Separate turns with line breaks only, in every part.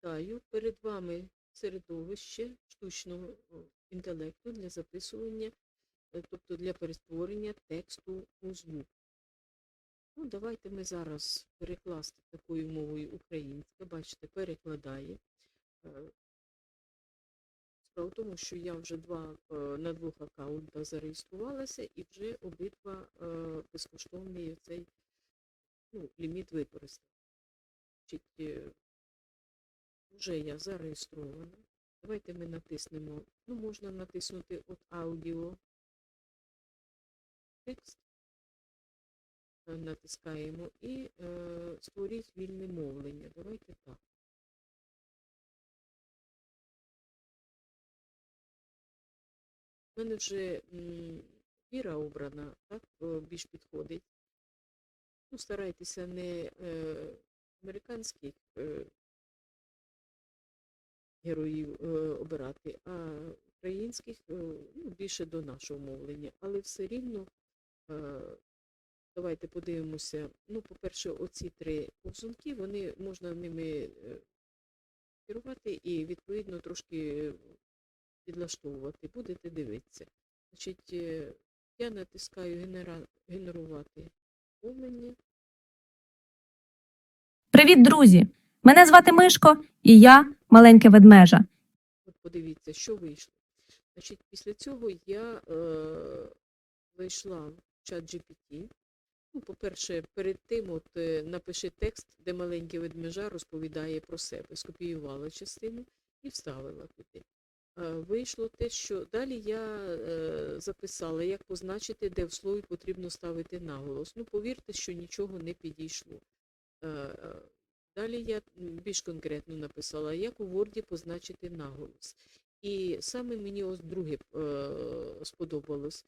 Вітаю! Перед вами середовище штучного інтелекту для записування, е, тобто для перетворення тексту у звук. Ну, давайте ми зараз перекласти такою мовою українська. Бачите, перекладає. Е, Справа в тому, що я вже два, е, на двох аккаунтах зареєструвалася і вже обидва безкоштовний цей ну, ліміт використала. Вже я зареєстрована. Давайте ми натиснемо, ну, можна натиснути от аудіо текст. Е, Натискаємо і е, створіть вільне мовлення. Давайте так. У мене вже віра обрана, так, е, більш підходить. Ну, старайтеся не е, американських е, героїв е, обирати, а українських е, ну, більше до нашого мовлення. Але все рівно е, давайте подивимося. Ну, по-перше, оці три повзунки, вони можна ними керувати і відповідно трошки підлаштовувати. Будете дивитися. Значить, я натискаю генера... генерувати мовлення.
Привіт, друзі! Мене звати Мишко, і я маленька ведмежа.
От подивіться, що вийшло. Значить, після цього я е, зайшла в чат GPT. Ну, по-перше, перед тим от е, напиши текст, де маленький ведмежа розповідає про себе. Скопіювала частину і вставила туди. Е, вийшло те, що далі я е, записала, як позначити, де в слові потрібно ставити наголос. Ну, повірте, що нічого не підійшло. Далі я більш конкретно написала, як у Word позначити наголос. І саме мені ось друге е, сподобалось.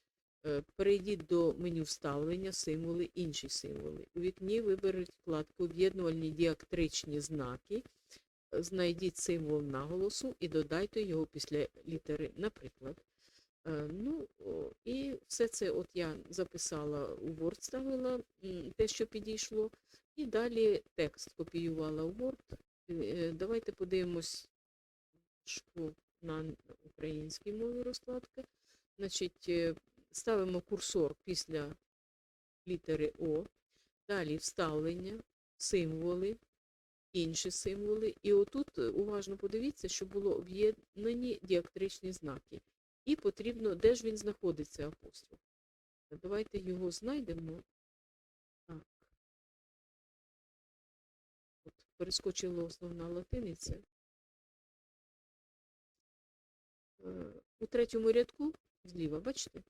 Е, Перейдіть до меню вставлення, символи, інші символи. У вікні виберіть вкладку Об'єднувальні діактричні знаки, знайдіть символ наголосу і додайте його після літери, наприклад. Е, Ну, і все це от я записала у Word, ставила те, що підійшло. І далі текст копіювала Word. Е, Давайте подивимось шку на українській мові розкладки. Значить, е, ставимо курсор після літери О, далі вставлення, символи, інші символи. І отут е, уважно подивіться, що було об'єднані діактричні знаки. І потрібно, де ж він знаходиться, апостроф. Давайте його знайдемо. От перескочила основна латиниця. Е, У третьому рядку зліва, бачите?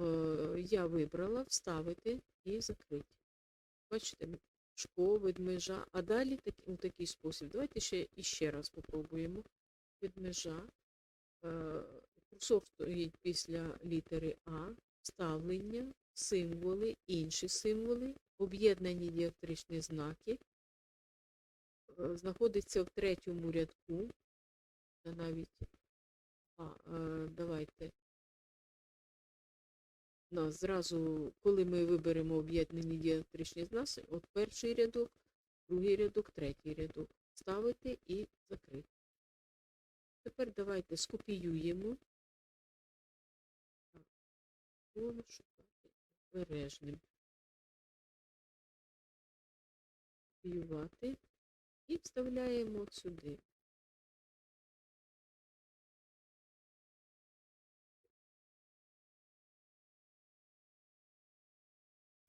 Е, Я вибрала вставити і закрити. Бачите, шко, ведмежа. А далі так, у такий спосіб. Давайте ще іще раз попробуємо. Ведмежа. Е, Курсор стоїть після літери А, вставлення, символи, інші символи, об'єднані діактричні знаки, е, знаходиться в третьому рядку, навіть, а, е, давайте, на, зразу, коли ми виберемо об'єднані діактричні знаки, от перший рядок, другий рядок, третій рядок, ставити і закрити. Тепер давайте скопіюємо. Так, шукати обережним. Копіювати і вставляємо сюди.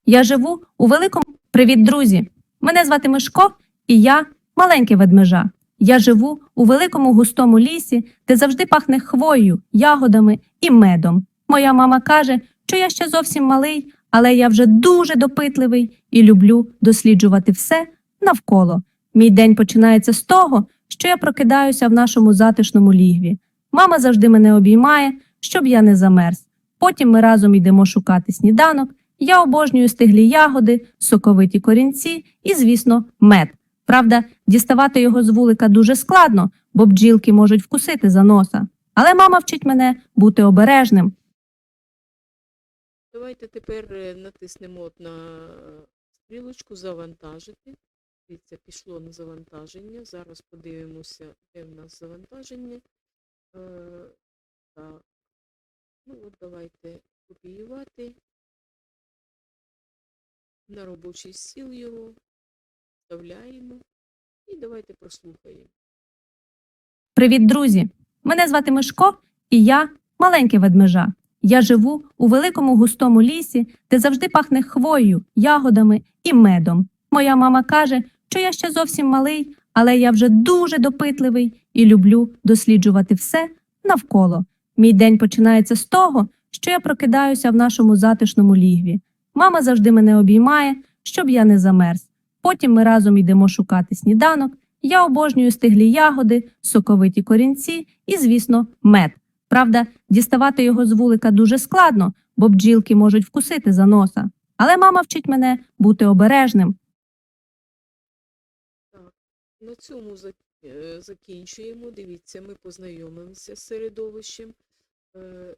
Я живу у великому привіт, друзі! Мене звати Мишко, і я маленька ведмежа. Я живу у великому густому лісі, де завжди пахне хвоєю, ягодами і медом. Моя мама каже, що я ще зовсім малий, але я вже дуже допитливий і люблю досліджувати все навколо. Мій день починається з того, що я прокидаюся в нашому затишному лігві. Мама завжди мене обіймає, щоб я не замерз. Потім ми разом йдемо шукати сніданок. Я обожнюю стиглі ягоди, соковиті корінці і, звісно, мед. Правда, діставати його з вулика дуже складно, бо бджілки можуть вкусити за носа. Але мама вчить мене бути обережним.
Давайте тепер е, натиснемо на стрілочку Завантажити. Дивіться, пішло на завантаження. Зараз подивимося, де в нас завантаження. Е, так. Ну от давайте копіювати. На робочий стіл його вставляємо і давайте прослухаємо.
Привіт, друзі! Мене звати Мишко, і я маленький ведмежа. Я живу у великому густому лісі, де завжди пахне хвоєю, ягодами і медом. Моя мама каже, що я ще зовсім малий, але я вже дуже допитливий і люблю досліджувати все навколо. Мій день починається з того, що я прокидаюся в нашому затишному лігві. Мама завжди мене обіймає, щоб я не замерз. Потім ми разом йдемо шукати сніданок. Я обожнюю стиглі ягоди, соковиті корінці і, звісно, мед. Правда, діставати його з вулика дуже складно, бо бджілки можуть вкусити за носа. Але мама вчить мене бути обережним.
На цьому е, закінчуємо. Дивіться, ми познайомилися з середовищем. Е,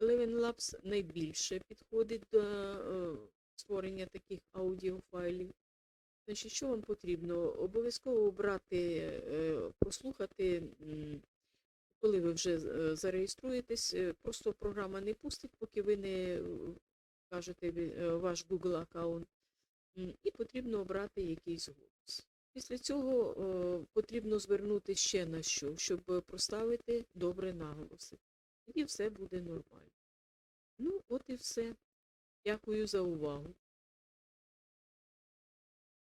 Eleven Labs найбільше підходить до е, створення таких аудіофайлів. Значить, що вам потрібно? Обов'язково брати, е, прослухати, коли ви вже е, зареєструєтесь. Е, Просто програма не пустить, поки ви не е, вкажете ві- е, ваш Google аккаунт. І потрібно обрати якийсь голос. Після цього е, потрібно звернути ще на що, щоб проставити добре наголоси. Тоді все буде нормально. Ну, от і все. Дякую за увагу.